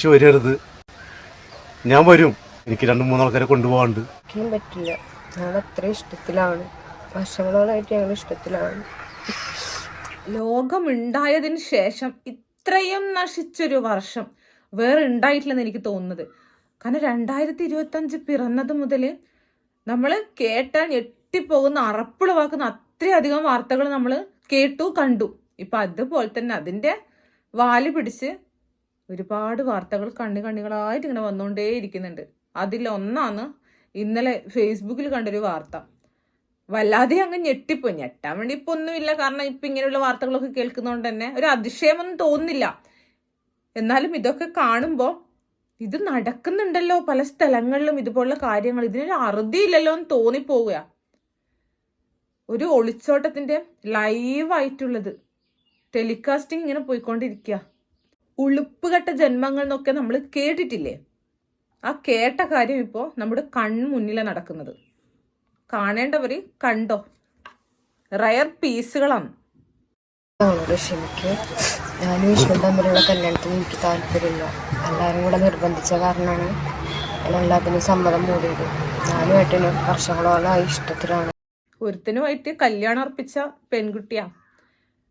തിരിച്ചു വരരുത്. ഞാൻ വരും. എനിക്ക് രണ്ട് മൂന്നാൾക്കാരെ കൊണ്ടുപോകാണ്ട്. പറ്റില്ല. ഞങ്ങൾ അത്ര ഇഷ്ടത്തിലാണ്. വർഷങ്ങളോളായിട്ട് ഞങ്ങൾ ഇഷ്ടത്തിലാണ്. ലോകമുണ്ടായതിന് ശേഷം ഇത്രയും നശിച്ചൊരു വർഷം വേറെ ഉണ്ടായിട്ടില്ലെന്ന് എനിക്ക് തോന്നുന്നത്. കാരണം രണ്ടായിരത്തി ഇരുപത്തഞ്ച് പിറന്നത് മുതൽ നമ്മൾ കേട്ടാൽ ഞെട്ടിപ്പോകുന്ന അറപ്പുളവാക്കുന്ന അത്രയധികം വാർത്തകൾ നമ്മൾ കേട്ടു കണ്ടു. ഇപ്പം അതുപോലെ തന്നെ അതിന്റെ വാൽ പിടിച്ച് ഒരുപാട് വാർത്തകൾ കണ്ണി കണ്ണികളായിട്ട് ഇങ്ങനെ വന്നുകൊണ്ടേ ഇരിക്കുന്നുണ്ട് അതിലൊന്നാണ് ഇന്നലെ ഫേസ്ബുക്കിൽ കണ്ടൊരു വാർത്ത. വല്ലാതെ അങ്ങ് ഞെട്ടിപ്പോയി. ഞെട്ടാൻ വേണ്ടി ഇപ്പൊ ഒന്നുമില്ല. കാരണം ഇപ്പൊ ഇങ്ങനെയുള്ള വാർത്തകളൊക്കെ കേൾക്കുന്നതുകൊണ്ട് തന്നെ ഒരു അതിശയമൊന്നും തോന്നുന്നില്ല. എന്നാലും ഇതൊക്കെ കാണുമ്പോൾ ഇത് നടക്കുന്നുണ്ടല്ലോ. പല സ്ഥലങ്ങളിലും ഇതുപോലുള്ള കാര്യങ്ങൾ. ഇതിനൊരു അറുതിയില്ലല്ലോ എന്ന് തോന്നിപ്പോവുക. ഒരു ഒളിച്ചോട്ടത്തിന്റെ ലൈവായിട്ടുള്ളത് ടെലികാസ്റ്റിംഗ് ഇങ്ങനെ പോയിക്കൊണ്ടിരിക്കുക. ഉളുപ്പുകെട്ട ജന്മങ്ങൾ എന്നൊക്കെ നമ്മൾ കേട്ടിട്ടില്ലേ? ആ കേട്ട കാര്യം ഇപ്പോൾ നമ്മുടെ കൺമുന്നിലാണ് നടക്കുന്നത്. കാണേണ്ടവർ കണ്ടോ? റയർ പീസുകളാണ് ക്ഷമിക്ക് ഞാനും വിഷ്ണു തമ്മിലുള്ള കല്യാണത്തിന് എനിക്ക് താല്പര്യമില്ല. എല്ലാവരും കൂടെ നിർബന്ധിച്ച കാരണമാണ് ഞാൻ എല്ലാത്തിനും സമ്മതം മൂടിയത്. ഞാനും ഏട്ടനും വർഷങ്ങളോളം ഇഷ്ടത്തിലാണ്. ഒരുത്തിനുമായിട്ട് കല്യാണം അർപ്പിച്ച പെൺകുട്ടിയാ.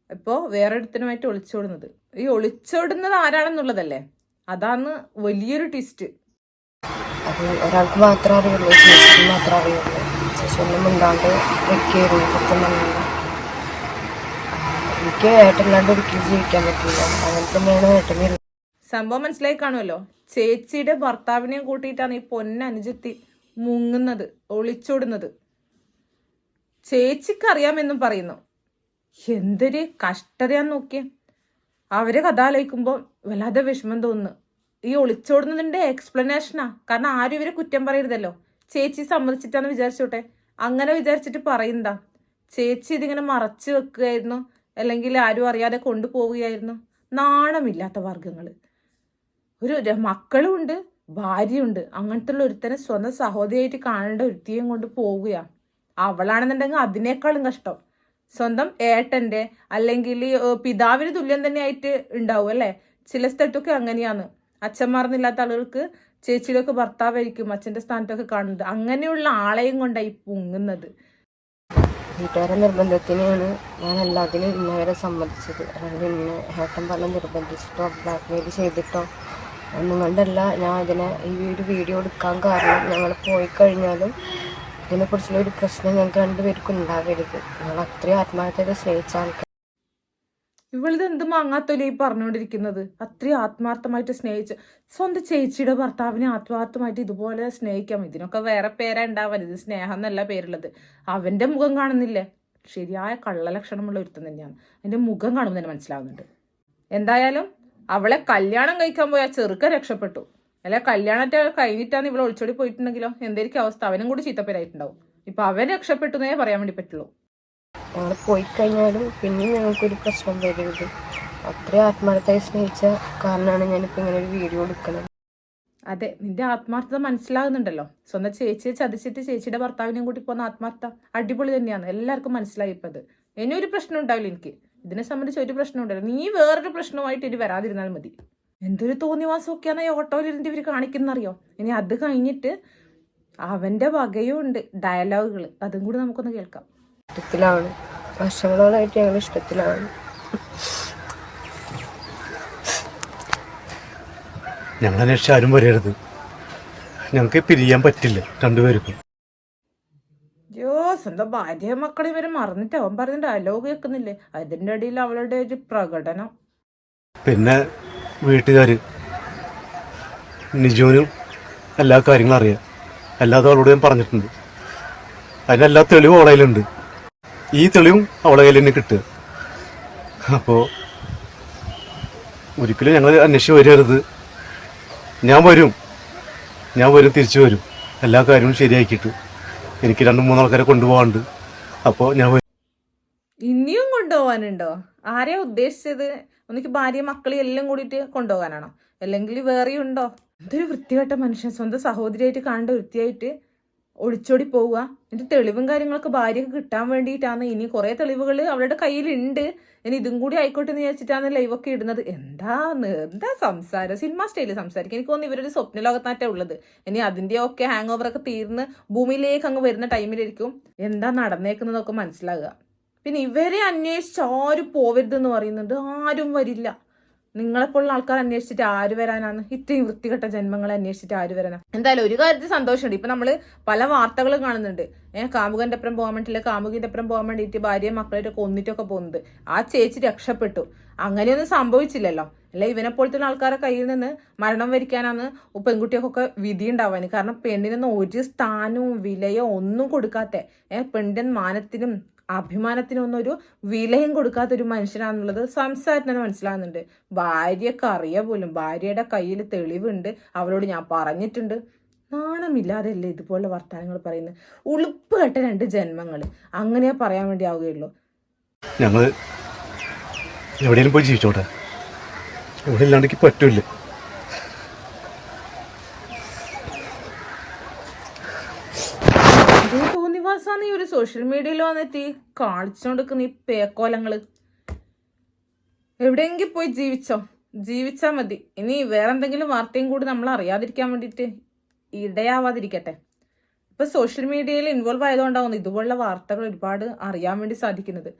ഇപ്പോൾ വേറെ ഒരുത്തനുമായിട്ട് ഒളിച്ചോടുന്നത്. ഈ ഒളിച്ചോടുന്നത് ആരാണെന്നുള്ളതല്ലേ? അതാണ് വലിയൊരു ട്വിസ്റ്റ് അപ്പോൾ ഒരാൾക്ക് മാത്രം അറിയുള്ളൂ ചേച്ചിക്ക് മാത്രം അറിയുള്ളൂ. ചേച്ചി ഒന്നും മിണ്ടാണ്ട് വെക്കായിരുന്നു സത്യം പറഞ്ഞാൽ എനിക്ക് ഏട്ടല്ലാണ്ട് ഒരിക്കലും ജീവിക്കാൻ പറ്റില്ല അങ്ങനെ തന്നെയാണ് ഏട്ടന് സംഭവം മനസ്സിലായി കാണുമല്ലോ? ചേച്ചിയുടെ ഭർത്താവിനെയും കൂട്ടിയിട്ടാണ് ഈ പൊന്നനുജത്തി മുങ്ങുന്നത് ഒളിച്ചോടുന്നത്. ചേച്ചിക്കറിയാമെന്നും പറയുന്നു. എന്തൊരു കഷ്ടതയാന്ന് നോക്കിയേ. അവരെ കഥ ആലോചിക്കുമ്പോൾ വല്ലാതെ വിഷമം തോന്നുന്നു. ഈ ഒളിച്ചോടുന്നതിന്റെ എക്സ്പ്ലനേഷനാ കാരണം ആരും ഇവരെ കുറ്റം പറയരുതല്ലോ. ചേച്ചി സമ്മതിച്ചിട്ടാന്ന് വിചാരിച്ചോട്ടെ. അങ്ങനെ വിചാരിച്ചിട്ട് പറയുന്നതാ. ചേച്ചി ഇതിങ്ങനെ മറച്ചു വെക്കുകയായിരുന്നു. അല്ലെങ്കിൽ ആരും അറിയാതെ കൊണ്ടുപോവുകയായിരുന്നു. നാണമില്ലാത്ത വർഗങ്ങൾ ഒരു മക്കളുമുണ്ട് ഭാര്യയുണ്ട്. അങ്ങനത്തെ ഉള്ള ഒരുത്തനെ സ്വന്തം സഹോദരിയായിട്ട് കാണേണ്ട ഒരുത്തിയും കൊണ്ട് പോവുകയാണ് അവളാണെന്നുണ്ടെങ്കിൽ അതിനേക്കാളും കഷ്ടം. സ്വന്തം ഏട്ടന്റെ അല്ലെങ്കിൽ പിതാവിന് തുല്യം തന്നെ ആയിട്ട് ഉണ്ടാവും അല്ലേ? ചില സ്ഥലത്തൊക്കെ അങ്ങനെയാണ്. അച്ഛന്മാർന്നില്ലാത്ത ആളുകൾക്ക് ചേച്ചിയിലൊക്കെ ഭർത്താവായിരിക്കും അച്ഛന്റെ സ്ഥാനത്തൊക്കെ കാണുന്നത്. അങ്ങനെയുള്ള ആളെയും കൊണ്ടായി പൊങ്ങുന്നത്. വീട്ടുകാരെ നിർബന്ധത്തിനെയാണ് ഞാൻ എല്ലാത്തിനും ഇന്നവരെ സമ്മതിച്ചത്. അതായത് ഇന്ന് ഏട്ടൻ പറഞ്ഞ് നിർബന്ധിച്ചിട്ടോ ബ്ലാക്ക് മെയിൽ ചെയ്തിട്ടോ ഒന്നും കൊണ്ടല്ല. ഞാൻ ഇതിനെ ഈ ഒരു വീഡിയോ എടുക്കാൻ കാരണം ഞങ്ങൾ പോയി കഴിഞ്ഞാലും ഇതിനെക്കുറിച്ചുള്ള ഒരു പ്രശ്നം ഞങ്ങൾക്ക് രണ്ടുപേർക്കും ഉണ്ടാകരുത്. ഞങ്ങൾ അത്രയും ആത്മാർത്ഥത സ്നേഹിച്ച ആൾക്കാർ ഇവളിത് എന്ത് മാങ്ങാത്തൊലി പറഞ്ഞുകൊണ്ടിരിക്കുന്നത്? അത്രയും ആത്മാർത്ഥമായിട്ട് സ്നേഹിച്ച് സ്വന്തം ചേച്ചിയുടെ ഭർത്താവിനെ ആത്മാർത്ഥമായിട്ട് ഇതുപോലെ സ്നേഹിക്കാം. ഇതിനൊക്കെ വേറെ പേരാ ഉണ്ടാവാൻ ഇത് സ്നേഹം എന്നല്ല പേരുള്ളത്. അവന്റെ മുഖം കാണുന്നില്ലേ? ശരിയായ കള്ളലക്ഷണമുള്ള ഒരുത്തം തന്നെയാണ്. അതിന്റെ മുഖം കാണുമ്പോൾ തന്നെ മനസ്സിലാവുന്നുണ്ട്. എന്തായാലും അവളെ കല്യാണം കഴിക്കാൻ പോയ ചെറുക്ക ചെറുക്കൻ രക്ഷപ്പെട്ടു. അല്ലെ കല്യാണത്തെ കഴിഞ്ഞിട്ടാണ് ഇവിടെ ഒളിച്ചോടി പോയിട്ടുണ്ടെങ്കിലോ? എന്തായിരിക്കും അവസ്ഥ? അവനും കൂടി ചീത്തപ്പേരായിട്ടുണ്ടാവും. ഇപ്പൊ അവൻ രക്ഷപ്പെട്ടു പറയാൻ വേണ്ടി പറ്റുള്ളൂ ഞങ്ങൾ പോയി കഴിഞ്ഞാലും പിന്നെയും ഞങ്ങൾക്കൊരു പ്രശ്നം വരരുത് അത്രയും ആത്മാർത്ഥമായി സ്നേഹിച്ച കാരണമാണ് ഞാനിപ്പോൾ ഇങ്ങനെ ഒരു വീഡിയോ എടുക്കുന്നത്. അതെ നിന്റെ ആത്മാർത്ഥത മനസ്സിലാകുന്നുണ്ടല്ലോ. സ്വന്തം ചേച്ചിയെ ചതിച്ചിട്ട് ചേച്ചിയുടെ ഭർത്താവിനെയും കൂട്ടി പോകുന്ന ആത്മാർത്ഥ അടിപൊളി തന്നെയാണ്. എല്ലാവർക്കും മനസ്സിലായി ഇപ്പം അത്. ഇനി ഒരു പ്രശ്നം ഉണ്ടാവില്ല എനിക്ക്. ഇതിനെ സംബന്ധിച്ച് ഒരു പ്രശ്നം ഉണ്ടല്ലോ നീ വേറൊരു പ്രശ്നമായിട്ട് ഇനി വരാതിരുന്നാൽ മതി. എന്തൊരു തോന്നിവാസമൊക്കെയാണ് ഈ ഓട്ടോയിലിരുന്ന് ഇവർ കാണിക്കുന്നറിയോ? ഇനി അത് കഴിഞ്ഞിട്ട് അവന്റെ വകയും ഉണ്ട് ഡയലോഗുകൾ അതും കൂടി നമുക്കൊന്ന് കേൾക്കാം. ഇഷ്ടത്തിലാണ്. വർഷങ്ങളോളായിട്ട് ഞങ്ങൾ ഇഷ്ടത്തിലാണ്. ഞങ്ങളെ രക്ഷ ആരും വരരുത് ഞങ്ങൾക്ക് പിരിയാൻ പറ്റില്ല രണ്ടുപേർക്കും. അയ്യോ സ്വന്തം ഭാര്യ മക്കളെ ഇവരെ മറന്നിട്ട് അവൻ പറഞ്ഞ ഡയലോഗ് കേൾക്കുന്നില്ലേ? അതിന്റെ ഇടയിൽ അവളുടെ ഒരു പ്രകടനം. പിന്നെ വീട്ടുകാർ നിജുവിനും എല്ലാ കാര്യങ്ങളും അറിയാം. എല്ലാ അവളോട് ഞാൻ പറഞ്ഞിട്ടുണ്ട്. അതിനെല്ലാ തെളിവും അവളെ കയ്യിലുണ്ട്. ഈ തെളിവും അവളെ കയ്യിൽ തന്നെ കിട്ടുക. അപ്പോൾ ഒരിക്കലും ഞങ്ങൾ അന്വേഷിച്ച് വരരുത്. ഞാൻ വരും. ഞാൻ വരും തിരിച്ചു വരും. എല്ലാ കാര്യവും ശരിയാക്കിയിട്ട് എനിക്ക് രണ്ട് മൂന്നാൾക്കാരെ കൊണ്ടുപോകാണ്ട് അപ്പോൾ ഞാൻ ഇനിയും കൊണ്ടുപോകാനുണ്ടോ? ആരെയാ ഉദ്ദേശിച്ചത്? ഒന്നിക്ക് ഭാര്യ മക്കളെ എല്ലാം കൂടിയിട്ട് കൊണ്ടുപോകാനാണോ? അല്ലെങ്കിൽ വേറെയും ഉണ്ടോ? എന്തൊരു വൃത്തികെട്ട മനുഷ്യൻ സ്വന്തം സഹോദരിയായിട്ട് കാണേണ്ട വൃത്തിയായിട്ട് ഒളിച്ചോടി പോവുക. എന്നിട്ട് തെളിവും കാര്യങ്ങളൊക്കെ ഭാര്യക്ക് കിട്ടാൻ വേണ്ടിയിട്ടാണ്. ഇനി കുറേ തെളിവുകൾ അവളുടെ കയ്യിലുണ്ട്. ഇനി ഇതും കൂടി ആയിക്കോട്ടെ എന്ന് വിചാരിച്ചിട്ടാണ് ലൈവൊക്കെ ഇടുന്നത്. എന്താ എന്താ സംസാരം? സിനിമ സ്റ്റൈലിൽ സംസാരിക്കും എനിക്ക് തോന്നുന്നു ഇവരൊരു സ്വപ്ന ലോകത്താറ്റേ ഉള്ളത്. ഇനി അതിന്റെയൊക്കെ ഹാങ് ഒക്കെ തീർന്ന് ഭൂമിയിലേക്ക് അങ്ങ് വരുന്ന ടൈമിലായിരിക്കും എന്താ നടന്നേക്കുന്നതൊക്കെ മനസ്സിലാകുക പിന്നെ ഇവരെ അന്വേഷിച്ച് ആരും പോവരുതെന്ന് പറയുന്നുണ്ട്. ആരും വരില്ല. നിങ്ങളെപ്പോലുള്ള ആൾക്കാർ അന്വേഷിച്ചിട്ട് ആര് വരാനാണ്? ഇത്രയും വൃത്തികെട്ട ജന്മങ്ങളെ അന്വേഷിച്ചിട്ട് ആര് വരാനാണ്? എന്തായാലും ഒരു കാര്യത്തിൽ സന്തോഷമുണ്ട്. ഇപ്പൊ നമ്മൾ പല വാർത്തകളും കാണുന്നുണ്ട്. ഏഹ് കാമുകന്റെ അപ്പുറം പോകാൻ വേണ്ടിയില്ല കാമുകിന്റെ അപ്പുറം പോകാൻ വേണ്ടിയിട്ട് ഭാര്യയും മക്കളായിട്ട് കൊന്നിട്ടൊക്കെ പോകുന്നത്. ആ ചേച്ചി രക്ഷപ്പെട്ടു. അങ്ങനെയൊന്നും സംഭവിച്ചില്ലല്ലോ. അല്ല? ഇവനെ പോലത്തെ ആൾക്കാരെ കയ്യിൽ നിന്ന് മരണം വരിക്കാനാണ് പെൺകുട്ടികൾക്കൊക്കെ വിധി ഉണ്ടാവാൻ കാരണം പെണ്ണിനൊന്നും ഒരു സ്ഥാനവും വിലയോ ഒന്നും കൊടുക്കാത്ത ഏഹ് പെണ്ണിന്റെ മാനത്തിനും അഭിമാനത്തിനൊന്നും ഒരു വിലയും കൊടുക്കാത്തൊരു മനുഷ്യനാണെന്നുള്ളത് സംസാരത്തിന് തന്നെ മനസ്സിലാകുന്നുണ്ട്. ഭാര്യയൊക്കെ അറിയാ പോലും ഭാര്യയുടെ കയ്യിൽ തെളിവുണ്ട് അവരോട് ഞാൻ പറഞ്ഞിട്ടുണ്ട്. നാണമില്ലാതെയല്ലേ ഇതുപോലെ വർത്തമാനങ്ങൾ പറയുന്നത്? ഉളുപ്പ് കെട്ട രണ്ട് ജന്മങ്ങൾ അങ്ങനെ പറയാൻ വേണ്ടി ആവുകയുള്ളൂ ഞങ്ങൾ എവിടെയെങ്കിലും പോയി ജീവിച്ചോട്ടെ? ഇവിടെ ഇല്ലാണ്ടെങ്കിൽ പറ്റൂല ഇതേ തോന്നിവാസാണ് ഈ ഒരു സോഷ്യൽ മീഡിയയിൽ വന്നിട്ട് ഈ കാണിച്ചുകൊണ്ടിരിക്കുന്ന ഈ പേക്കോലങ്ങൾ. എവിടെയെങ്കിൽ പോയി ജീവിച്ചോ. ജീവിച്ചാൽ മതി. ഇനി വേറെ എന്തെങ്കിലും വാർത്തയും കൂടി നമ്മൾ അറിയാതിരിക്കാൻ വേണ്ടിയിട്ട് ഇടയാവാതിരിക്കട്ടെ. ഇപ്പം സോഷ്യൽ മീഡിയയിൽ ഇൻവോൾവ് ആയതുകൊണ്ടാവുന്നു ഇതുപോലുള്ള വാർത്തകൾ ഒരുപാട് അറിയാൻ വേണ്ടി സാധിക്കുന്നത്.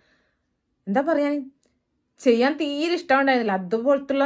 എന്താ പറയാൻ ചെയ്യാൻ തീരെ ഇഷ്ടമുണ്ടായിരുന്നില്ല അതുപോലത്തുള്ള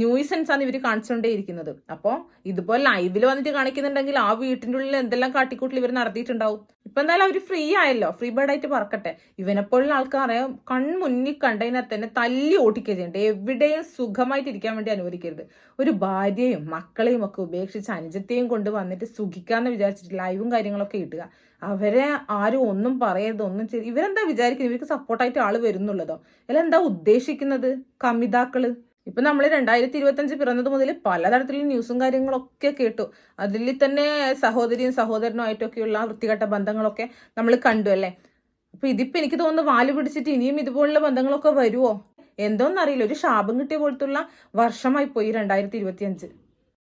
ന്യൂസൻസ് ആണ് ഇവർ കാണിച്ചുകൊണ്ടേ ഇരിക്കുന്നത് അപ്പോൾ ഇതുപോലെ ലൈവിൽ വന്നിട്ട് കാണിക്കുന്നുണ്ടെങ്കിൽ ആ വീട്ടിന്റെ ഉള്ളിൽ എന്തെല്ലാം കാട്ടിക്കൂട്ടിൽ ഇവർ നടത്തിയിട്ടുണ്ടാവും. ഇപ്പം എന്തായാലും അവർ ഫ്രീ ആയല്ലോ. ഫ്രീ ബേർഡ് ആയിട്ട് പറക്കട്ടെ. ഇവനെപ്പോലുള്ള ആൾക്കാരെ കൺമുന്നിൽ കണ്ടതിനാൽ തന്നെ തല്ലി ഓട്ടിക്കുക ചെയ്യണ്ട. എവിടെയും സുഖമായിട്ട് ഇരിക്കാൻ വേണ്ടി അനുവദിക്കരുത്. ഒരു ഭാര്യയും മക്കളെയും ഒക്കെ ഉപേക്ഷിച്ച് അനുജത്തെയും കൊണ്ട് വന്നിട്ട് സുഖിക്കാന്ന് വിചാരിച്ചിട്ട് ലൈവും കാര്യങ്ങളൊക്കെ ഇട്ടുക അവരെ ആരും ഒന്നും പറയരുത് ഒന്നും ചെയ്ത് ഇവരെന്താ വിചാരിക്കുന്നത്? ഇവർക്ക് സപ്പോർട്ടായിട്ട് ആൾ വരുന്നുള്ളതോ? അല്ല എന്താ ഉദ്ദേശിക്കുന്നത്? കമിതാക്കൾ? ഇപ്പൊ നമ്മൾ രണ്ടായിരത്തി ഇരുപത്തഞ്ച് പിറന്നത് മുതൽ പലതരത്തിലുള്ള ന്യൂസും കാര്യങ്ങളൊക്കെ കേട്ടു. അതിൽ തന്നെ സഹോദരിയും സഹോദരനുമായിട്ടൊക്കെയുള്ള വൃത്തികെട്ട ബന്ധങ്ങളൊക്കെ നമ്മൾ കണ്ടു അല്ലേ? അപ്പൊ ഇതിപ്പോ എനിക്ക് തോന്നുന്നു വാൽ പിടിച്ചിട്ട് ഇനിയും ഇതുപോലുള്ള ബന്ധങ്ങളൊക്കെ വരുമോ എന്തോന്നറിയില്ല. ഒരു ശാപം കിട്ടിയ പോലത്തുള്ള വർഷമായി പോയി രണ്ടായിരത്തി ഇരുപത്തി അഞ്ച്